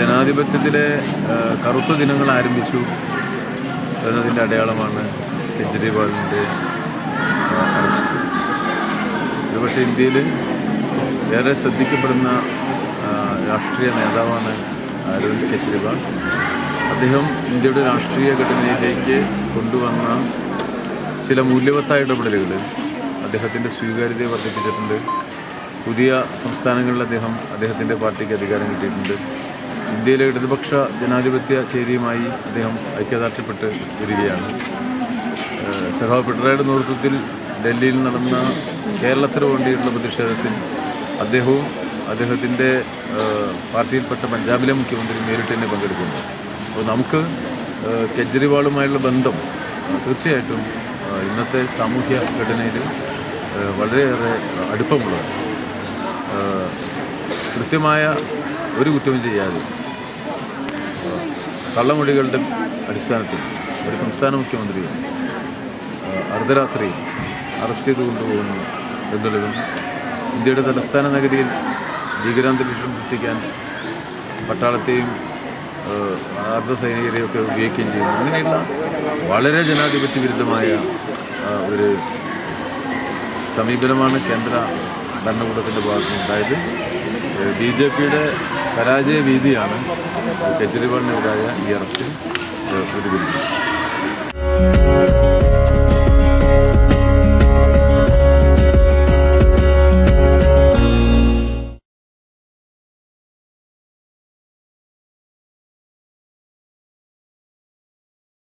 ജനാധിപത്യത്തിലെ കറുത്ത ദിനങ്ങൾ ആരംഭിച്ചു എന്നതിന്റെ അടയാളമാണ് കെജ്രിവാളിന്റെ അറസ്റ്റ്. ഒരുപക്ഷെ ഇന്ത്യയിൽ ഏറെ ശ്രദ്ധിക്കപ്പെടുന്ന രാഷ്ട്രീയ നേതാവാണ് അരവിന്ദ് കെജ്രിവാൾ. അദ്ദേഹം ഇന്ത്യയുടെ രാഷ്ട്രീയ ഘടനയിലേക്ക് കൊണ്ടുവന്ന ചില മൂല്യവത്തായ ഇടപെടലുകൾ അദ്ദേഹത്തിന്റെ സ്വീകാര്യതയെ വർദ്ധിപ്പിച്ചിട്ടുണ്ട്. പുതിയ സംസ്ഥാനങ്ങളിൽ അദ്ദേഹം അദ്ദേഹത്തിന്റെ പാർട്ടിക്ക് അധികാരം കിട്ടിയിട്ടുണ്ട്. ഇന്ത്യയിലെ ഇടതുപക്ഷ ജനാധിപത്യ ചേരിയുമായി അദ്ദേഹം ഐക്യദാർഢ്യപ്പെട്ട് വരികയാണ്. സഹാബ് പിണറായിയുടെ നേതൃത്വത്തിൽ ഡൽഹിയിൽ നടന്ന കേരളത്തിന് വേണ്ടിയിട്ടുള്ള പ്രതിഷേധത്തിൽ അദ്ദേഹവും അദ്ദേഹത്തിന്റെ പാർട്ടിയിൽപ്പെട്ട പഞ്ചാബിലെ മുഖ്യമന്ത്രി നേരിട്ട് തന്നെ പങ്കെടുക്കുന്നു. അപ്പോൾ നമുക്ക് കെജ്രിവാളുമായുള്ള ബന്ധം തീർച്ചയായിട്ടും ഇന്നത്തെ സാമൂഹ്യ ഘടനയിൽ വളരെയേറെ അടുപ്പമുള്ളതാണ്. ഏഹ് കൃത്യമായ ഒരു കുറ്റവും ചെയ്യാതെ കള്ളമൊഴികളുടെ അടിസ്ഥാനത്തിൽ ഒരു സംസ്ഥാന മുഖ്യമന്ത്രിയെ അർദ്ധരാത്രി അറസ്റ്റ് ചെയ്ത് കൊണ്ടുപോകുന്നു എന്നുള്ളതും ഇന്ത്യയുടെ തലസ്ഥാന നഗരിയിൽ ഭീകരാന്തരീക്ഷം സൃഷ്ടിക്കാൻ പട്ടാളത്തെയും അർദ്ധസൈനികരെയൊക്കെ ഉപയോഗിക്കുകയും ചെയ്യുന്നു. അങ്ങനെയുള്ള വളരെ ജനാധിപത്യ വിരുദ്ധമായ ഒരു സമീപനമാണ് കേന്ദ്ര ഭരണകൂടത്തിന്റെ ഭാഗത്തുനിന്നുണ്ടായത്. ബി ജെ പിയുടെ പരാജയ വീതിയാണ് കെജ്രിവാളിനെതിരായ ഈ അറസ്റ്റിൽ പ്രതിഫലിക്കുന്നത്